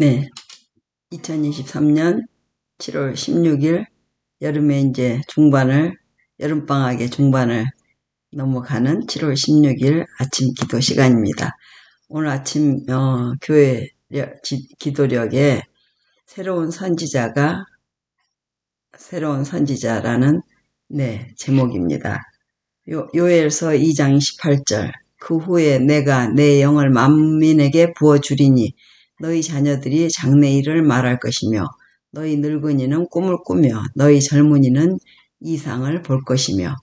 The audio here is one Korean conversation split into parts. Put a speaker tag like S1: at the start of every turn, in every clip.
S1: 네. 2023년 7월 16일 여름에 이제 중반을 여름방학의 중반을 넘어가는 7월 16일 아침 기도 시간입니다. 오늘 아침 어, 교회 기도력에 새로운 선지자가 새로운 선지자라는 네 제목입니다. 요, 요엘서 2장 28절 그 후에 내가 내 영을 만민에게 부어주리니 너희 자녀들이 장래일을 말할 것이며 너희 늙은이는 꿈을 꾸며 너희 젊은이는 이상을 볼 것이며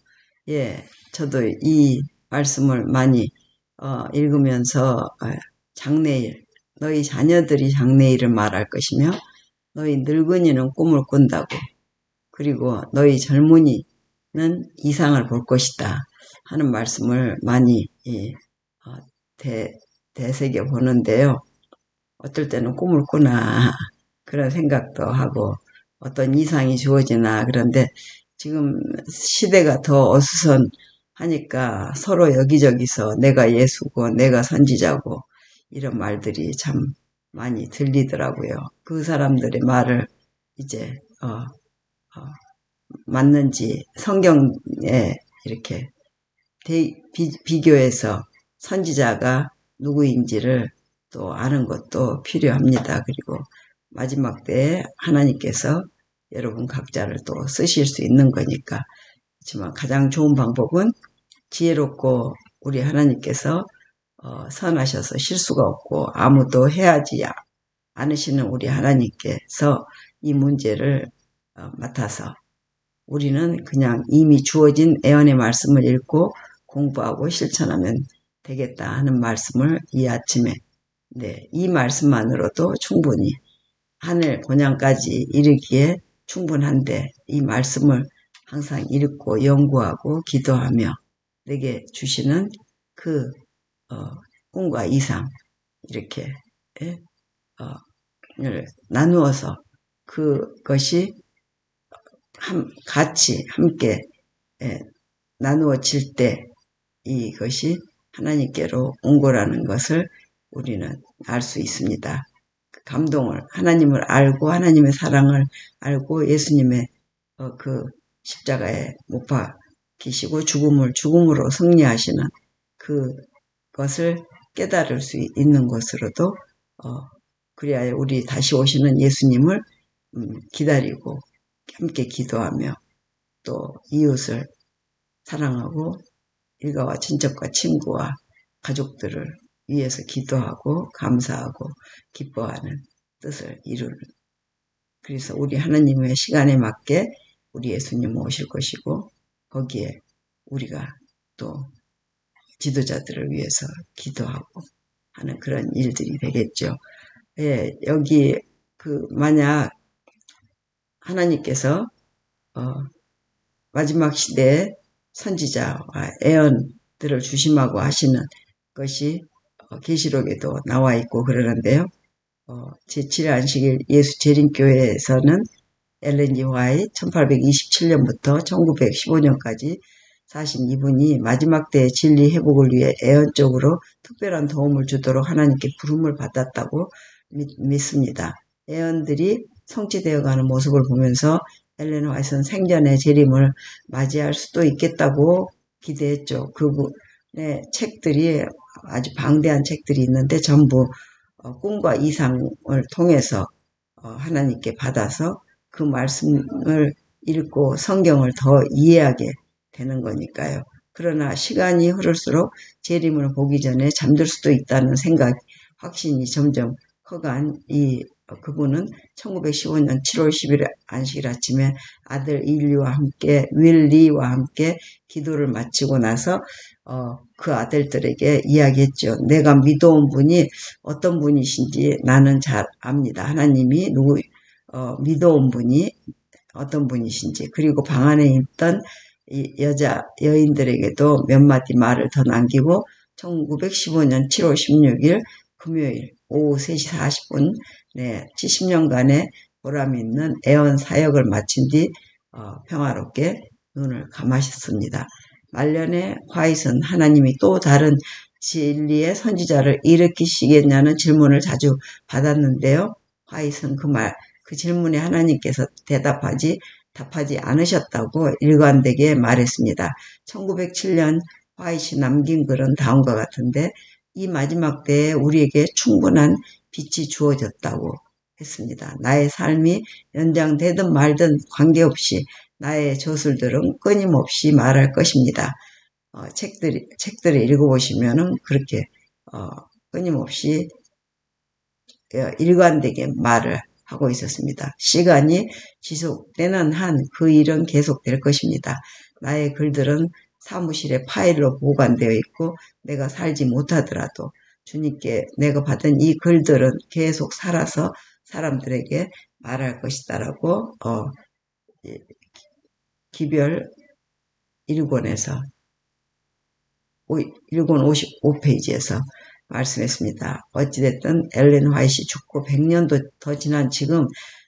S1: 예 저도 이 말씀을 많이 어, 읽으면서 어, 장래일 너희 자녀들이 장래일을 말할 것이며 너희 늙은이는 꿈을 꾼다고 그리고 너희 젊은이는 이상을 볼 것이다 하는 말씀을 많이 예, 어, 대, 되새겨 보는데요. 어떨 때는 꿈을 꾸나 그런 생각도 하고 어떤 이상이 주어지나 그런데 지금 시대가 더 어수선하니까 서로 여기저기서 내가 예수고 내가 선지자고 이런 말들이 참 많이 들리더라고요. 그 사람들의 말을 이제 어, 어, 맞는지 성경에 이렇게 대, 비, 비교해서 선지자가 누구인지를 또 아는 것도 필요합니다. 그리고 마지막 때에 하나님께서 여러분 각자를 또 쓰실 수 있는 거니까. 하지만 가장 좋은 방법은 지혜롭고 우리 하나님께서 어, 선하셔서 실수가 없고 아무도 해야지 않으시는 우리 하나님께서 이 문제를 어, 맡아서 우리는 그냥 이미 주어진 애언의 말씀을 읽고 공부하고 실천하면 되겠다 하는 말씀을 이 아침에 네, 이 말씀만으로도 충분히 하늘 본향까지 이르기에 충분한데 이 말씀을 항상 읽고 연구하고 기도하며 내게 주시는 그 어, 꿈과 이상 이렇게 예? 어, 나누어서 그것이 함, 같이 함께 예, 나누어질 때 이것이 하나님께로 온 거라는 것을 우리는 알 수 있습니다. 그 감동을 하나님을 알고 하나님의 사랑을 알고 예수님의 어, 그 십자가에 못 박히시고 죽음을 죽음으로 승리하시는 그것을 깨달을 수 있는 것으로도 어, 그리하여 우리 다시 오시는 예수님을 음, 기다리고 함께 기도하며 또 이웃을 사랑하고 일가와 친척과 친구와 가족들을 위해서 기도하고 감사하고 기뻐하는 뜻을 이루는 그래서 우리 하나님의 시간에 맞게 우리 예수님 오실 것이고 거기에 우리가 또 지도자들을 위해서 기도하고 하는 그런 일들이 되겠죠. 예, 여기 그 만약 하나님께서 어, 마지막 시대에 선지자와 애언들을 주심하고 하시는 것이 어, 계시록에도 나와 있고 그러는데요. 어, 제7회 안식일 예수 재림교회에서는 엘렌지 화이 1827년부터 1915년까지 사신 이분이 마지막 때의 진리 회복을 위해 애언적으로 특별한 도움을 주도록 하나님께 부름을 받았다고 믿, 습니다 애언들이 성취되어 가는 모습을 보면서 엘렌 화이트는 생전의 재림을 맞이할 수도 있겠다고 기대했죠. 그분의 책들이 아주 방대한 책들이 있는데 전부 어, 꿈과 이상을 통해서 어, 하나님께 받아서 그 말씀을 읽고 성경을 더 이해하게 되는 거니까요. 그러나 시간이 흐를수록 재림을 보기 전에 잠들 수도 있다는 생각, 확신이 점점 커간 이 어, 그분은 1915년 7월 10일 안식일 아침에 아들 일리와 함께 윌리와 함께 기도를 마치고 나서 어, 그 아들들에게 이야기했죠. 내가 믿어온 분이 어떤 분이신지 나는 잘 압니다. 하나님이 누구 어, 믿어온 분이 어떤 분이신지 그리고 방 안에 있던 여자 여인들에게도 몇 마디 말을 더 남기고 1915년 7월 16일 금요일 오후 3시 40분 네, 70년간의 보람 있는 애원 사역을 마친 뒤 어, 평화롭게 눈을 감으셨습니다. 말년에 화이선 하나님이 또 다른 진리의 선지자를 일으키시겠냐는 질문을 자주 받았는데요. 화이트는 그 말, 그 질문에 하나님께서 대답하지 답하지 않으셨다고 일관되게 말했습니다. 1907년 화이시 남긴 글은 다음과 같은데 이 마지막 때에 우리에게 충분한 빛이 주어졌다고 했습니다. 나의 삶이 연장되든 말든 관계없이 나의 저술들은 끊임없이 말할 것입니다. 어, 책들, 책들을 읽어보시면은 그렇게, 어, 끊임없이 어, 일관되게 말을 하고 있었습니다. 시간이 지속되는 한 그 일은 계속될 것입니다. 나의 글들은 사무실에 파일로 보관되어 있고 내가 살지 못하더라도 주님께 내가 받은 이 글들은 계속 살아서 사람들에게 말할 것이다라고 어, 기별 1권에서 1권 55페이지에서 말씀했습니다. 어찌됐든 엘렌 화이시 죽고 100년도 더 지난 지금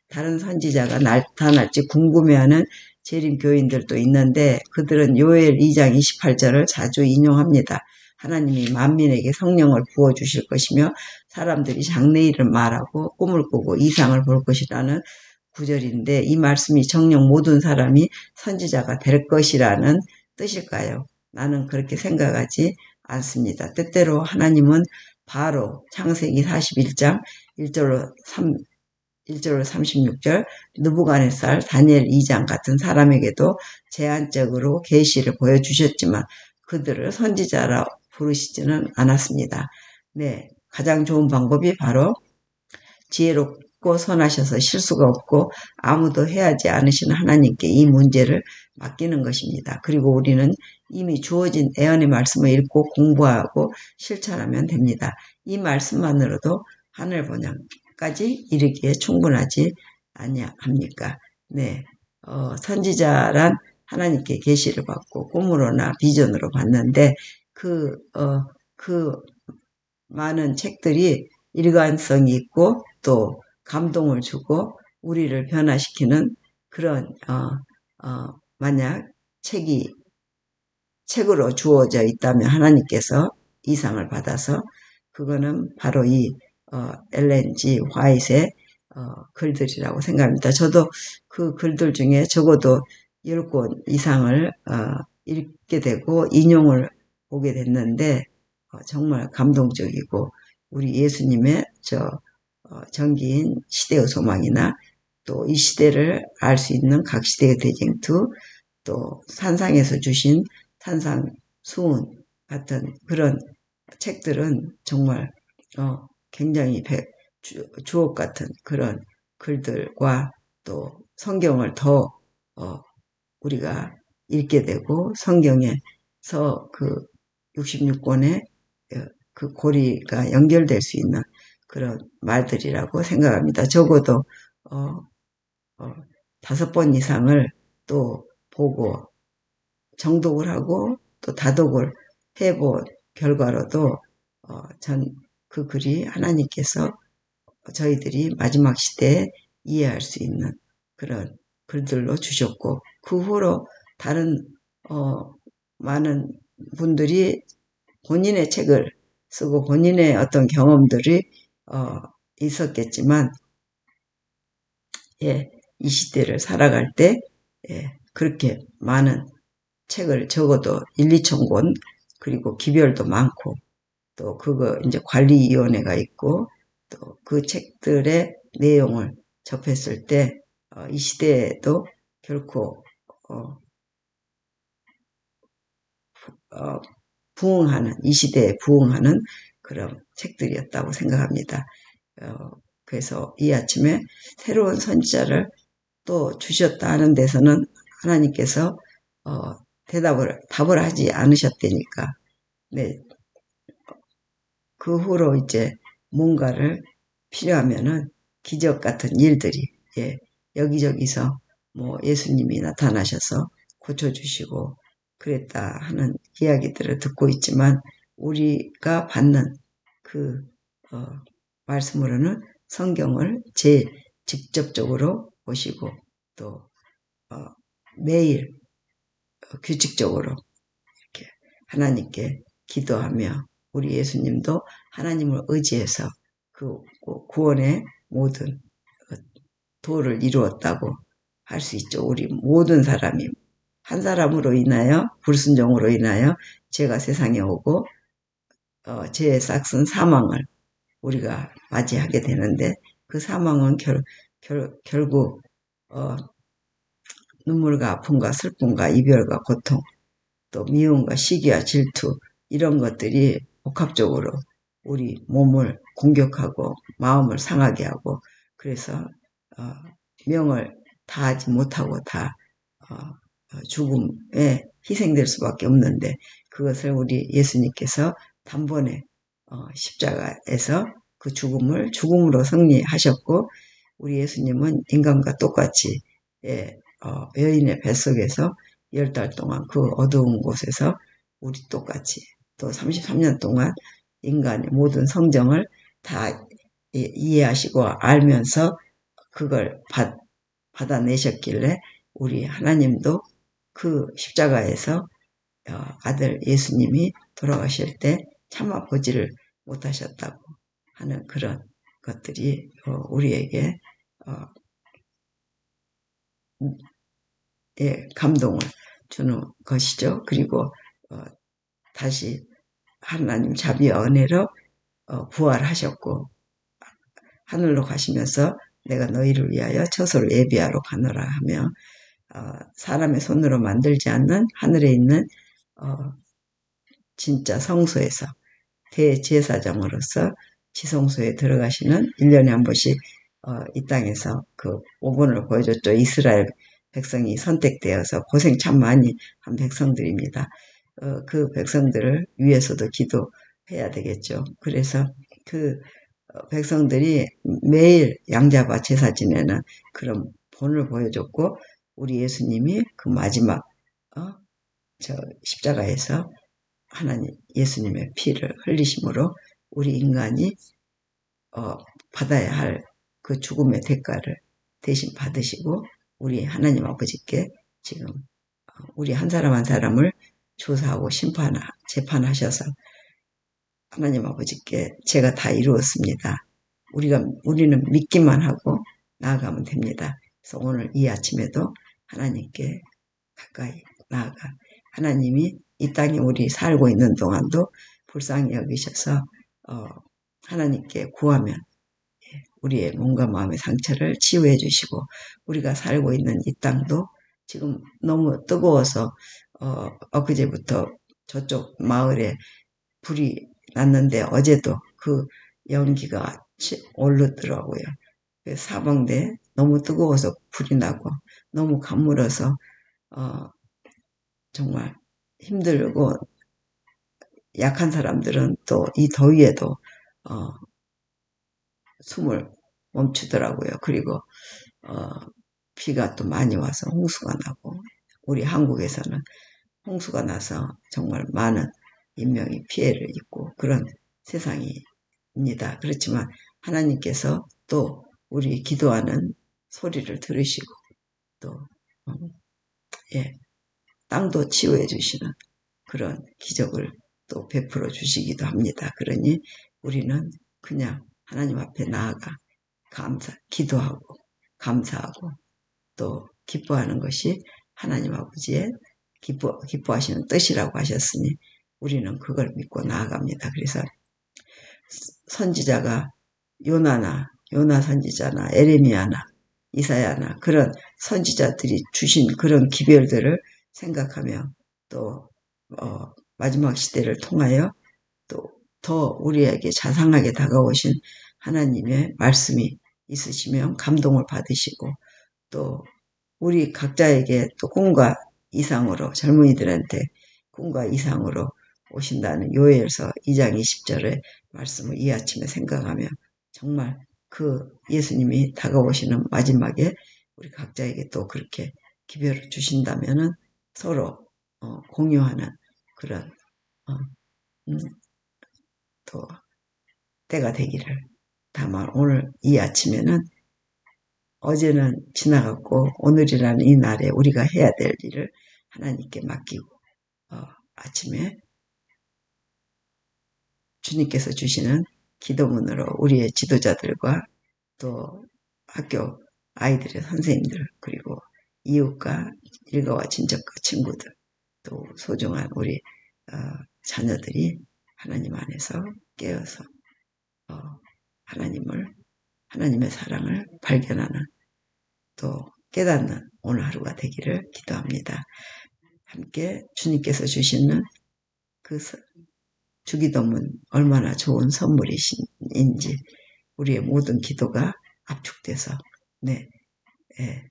S1: 다른 선지자가 나타날지 궁금해하는 재림 교인들도 있는데 그들은 요엘 2장 28절을 자주 인용합니다. 하나님이 만민에게 성령을 부어주실 것이며 사람들이 장래일을 말하고 꿈을 꾸고 이상을 볼 것이라는 구절인데 이 말씀이 정령 모든 사람이 선지자가 될 것이라는 뜻일까요? 나는 그렇게 생각하지 않습니다. 때때로 하나님은 바로 창세기 41장 1절로 3, 1절로 36절 누부간의쌀 다니엘 2장 같은 사람에게도 제한적으로 계시를 보여주셨지만 그들을 선지자라 부르시지는 않았습니다. 네, 가장 좋은 방법이 바로 지혜롭고 선하셔서 실수가 없고 아무도 해하지 않으시는 하나님께 이 문제를 맡기는 것입니다. 그리고 우리는 이미 주어진 애언의 말씀을 읽고 공부하고 실천하면 됩니다. 이 말씀만으로도 하늘 번영 까지 이르기에 충분하지 아니합니까? 네, 어, 선지자란 하나님께 계시를 받고 꿈으로나 비전으로 봤는데 그, 어, 그 많은 책들이 일관성이 있고 또 감동을 주고 우리를 변화시키는 그런, 어, 어, 만약 책이 책으로 주어져 있다면 하나님께서 이상을 받아서 그거는 바로 이 어, LNG 화이트의 어, 글들이라고 생각합니다. 저도 그 글들 중에 적어도 10권 이상을 어, 읽게 되고 인용을 보게 됐는데 어, 정말 감동적이고 우리 예수님의 저 어, 전기인 시대의 소망이나 또 이 시대를 알 수 있는 각 시대의 대쟁투 또 산상에서 주신 산상 수훈 같은 그런 책들은 정말 어, 굉장히 배, 주, 주옥 같은 그런 글들과 또 성경을 더 어, 우리가 읽게 되고 성경에서 그 66권의 어, 그 고리가 연결될 수 있는 그런 말들이라고 생각합니다. 적어도 어, 어, 다섯 번 이상을 또 보고 정독을 하고 또 다독을 해본 결과로도 어, 전 그 글이 하나님께서 저희들이 마지막 시대에 이해할 수 있는 그런 글들로 주셨고 그 후로 다른 어, 많은 분들이 본인의 책을 쓰고 본인의 어떤 경험들이 어, 있었겠지만 예, 이 시대를 살아갈 때 예, 그렇게 많은 책을 적어도 1, 2천 권 그리고 기별도 많고 또 그거 이제 관리위원회가 있고 또 그 책들의 내용을 접했을 때이 어, 시대에도 결코 어, 어, 부응하는 이 시대에 부응하는 그런 책들이었다고 생각합니다. 어, 그래서 이 아침에 새로운 선지자를 또 주셨다 하는 데서는 하나님께서 어, 대답을 답을 하지 않으셨다니까. 네. 그 후로 이제 뭔가를 필요하면은 기적 같은 일들이 예, 여기저기서 뭐 예수님이 나타나셔서 고쳐주시고 그랬다 하는 이야기들을 듣고 있지만 우리가 받는 그 어, 말씀으로는 성경을 제일 직접적으로 보시고 또 어, 매일 규칙적으로 이렇게 하나님께 기도하며 우리 예수님도 하나님을 의지해서 그 구원의 모든 도를 이루었다고 할 수 있죠. 우리 모든 사람이 한 사람으로 인하여 불순종으로 인하여 죄가 세상에 오고 어, 죄의 싹슨 사망을 우리가 맞이하게 되는데 그 사망은 결, 결, 결국 어, 눈물과 아픔과 슬픔과 이별과 고통 또 미움과 시기와 질투 이런 것들이 복합적으로 우리 몸을 공격하고 마음을 상하게 하고 그래서 어, 명을 다하지 못하고 다 어, 어, 죽음에 희생될 수밖에 없는데 그것을 우리 예수님께서 단번에 어, 십자가에서 그 죽음을 죽음으로 승리하셨고 우리 예수님은 인간과 똑같이 예, 어, 여인의 뱃속에서 열 달 동안 그 어두운 곳에서 우리 똑같이 또 33년 동안 인간의 모든 성정을 다 이해하시고 알면서 그걸 받, 받아내셨길래 우리 하나님도 그 십자가에서 어, 아들 예수님이 돌아가실 때 참아보지를 못하셨다고 하는 그런 것들이 어, 우리에게 어, 예, 감동을 주는 것이죠. 그리고 다시 하나님 자비와 은혜로 부활하셨고 하늘로 가시면서 내가 너희를 위하여 처소를 예비하러 가노라 하며 어, 사람의 손으로 만들지 않는 하늘에 있는 어, 진짜 성소에서 대제사장으로서 지성소에 들어가시는 1년에 한 번씩 어, 이 땅에서 그 5분을 보여줬죠. 이스라엘 백성이 선택되어서 고생 참 많이 한 백성들입니다. 어, 그 백성들을 위해서도 기도해야 되겠죠. 그래서 그 어, 백성들이 매일 양잡아 제사 지내는 그런 본을 보여줬고 우리 예수님이 그 마지막 어? 저 십자가에서 하나님 예수님의 피를 흘리심으로 우리 인간이 어, 받아야 할 그 죽음의 대가를 대신 받으시고 우리 하나님 아버지께 지금 어, 우리 한 사람 한 사람을 조사하고 심판 재판하셔서 하나님 아버지께 제가 다 이루었습니다. 우리가 우리는 믿기만 하고 나아가면 됩니다. 그래서 오늘 이 아침에도 하나님께 가까이 나아가 하나님이 이 땅에 우리 살고 있는 동안도 불쌍히 여기셔서 어, 하나님께 구하면 예, 우리의 몸과 마음의 상처를 치유해 주시고 우리가 살고 있는 이 땅도 지금 너무 뜨거워서 어, 엊그제부터 저쪽 마을에 불이 났는데 어제도 그 연기가 오르더라고요. 그 사방대 너무 뜨거워서 불이 나고 너무 가물어서 어, 정말 힘들고 약한 사람들은 또 이 더위에도 어, 숨을 멈추더라고요. 그리고 어, 비가 또 많이 와서 홍수가 나고 우리 한국에서는 홍수가 나서 정말 많은 인명이 피해를 입고 그런 세상입니다. 그렇지만 하나님께서 또 우리 기도하는 소리를 들으시고 또 어, 예, 땅도 치유해 주시는 그런 기적을 또 베풀어 주시기도 합니다. 그러니 우리는 그냥 하나님 앞에 나아가 감사, 기도하고 감사하고 또 기뻐하는 것이 하나님 아버지의 기뻐, 기뻐하시는 뜻이라고 하셨으니 우리는 그걸 믿고 나아갑니다. 그래서 선지자가 요나나 요나 선지자나 에레미야나 이사야나 그런 선지자들이 주신 그런 기별들을 생각하며 또 어, 마지막 시대를 통하여 또 더 우리에게 자상하게 다가오신 하나님의 말씀이 있으시면 감동을 받으시고 또 우리 각자에게 또 꿈과 이상으로 젊은이들한테 꿈과 이상으로 오신다는 요엘서 2장 20절의 말씀을 이 아침에 생각하며 정말 그 예수님이 다가오시는 마지막에 우리 각자에게 또 그렇게 기별을 주신다면은 서로 어, 공유하는 그런 어, 음, 또 때가 되기를 다만 오늘 이 아침에는 어제는 지나갔고 오늘이라는 이 날에 우리가 해야 될 일을 하나님께 맡기고 어, 아침에 주님께서 주시는 기도문으로 우리의 지도자들과 또 학교 아이들의 선생님들 그리고 이웃과 일가와 친척과 친구들 또 소중한 우리 어, 자녀들이 하나님 안에서 깨어서 어, 하나님을 하나님의 사랑을 발견하는 또 깨닫는 오늘 하루가 되기를 기도합니다. 함께 주님께서 주시는 그 주기도문 얼마나 좋은 선물이신지 우리의 모든 기도가 압축돼서 네, 예,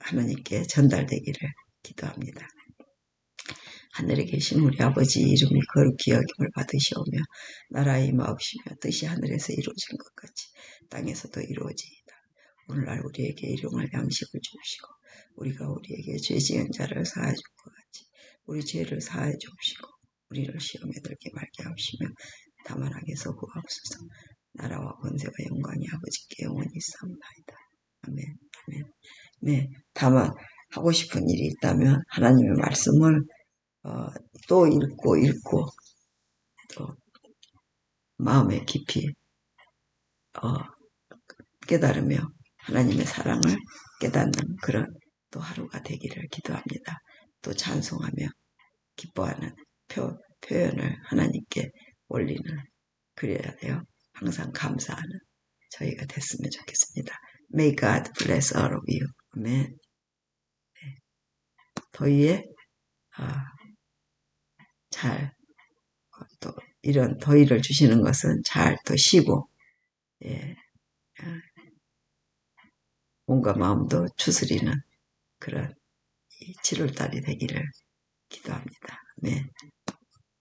S1: 하나님께 전달되기를 기도합니다. 하늘에 계신 우리 아버지 이름이 거룩히 여김을 받으시오며 나라의 임하옵시며 뜻이 하늘에서 이루어진 것 같이 땅에서도 이루어지이다. 오늘날 우리에게 일용할 양식을 주시고 우리가 우리에게 죄 지은 자를 사하여 줄 것 같이 우리 죄를 사하여 주시고 우리를 시험에 들게 말게 하시며 다만 악에서 구하옵소서 나라와 권세와 영광이 아버지께 영원히 있사옵나이다. 아멘 아멘 네 다만 하고 싶은 일이 있다면 하나님의 말씀을 어, 또 읽고 읽고 또 마음에 깊이 어, 깨달으며 하나님의 사랑을 깨닫는 그런 또 하루가 되기를 기도합니다. 또 찬송하며 기뻐하는 표, 표현을 하나님께 올리는 그래야 돼요. 항상 감사하는 저희가 됐으면 좋겠습니다. May God bless all of you. 아멘. 네. 더위에 아, 잘, 또, 이런 더위를 주시는 것은 잘더 쉬고, 예, 몸과 마음도 추스리는 그런 7월달이 되기를 기도합니다. 네.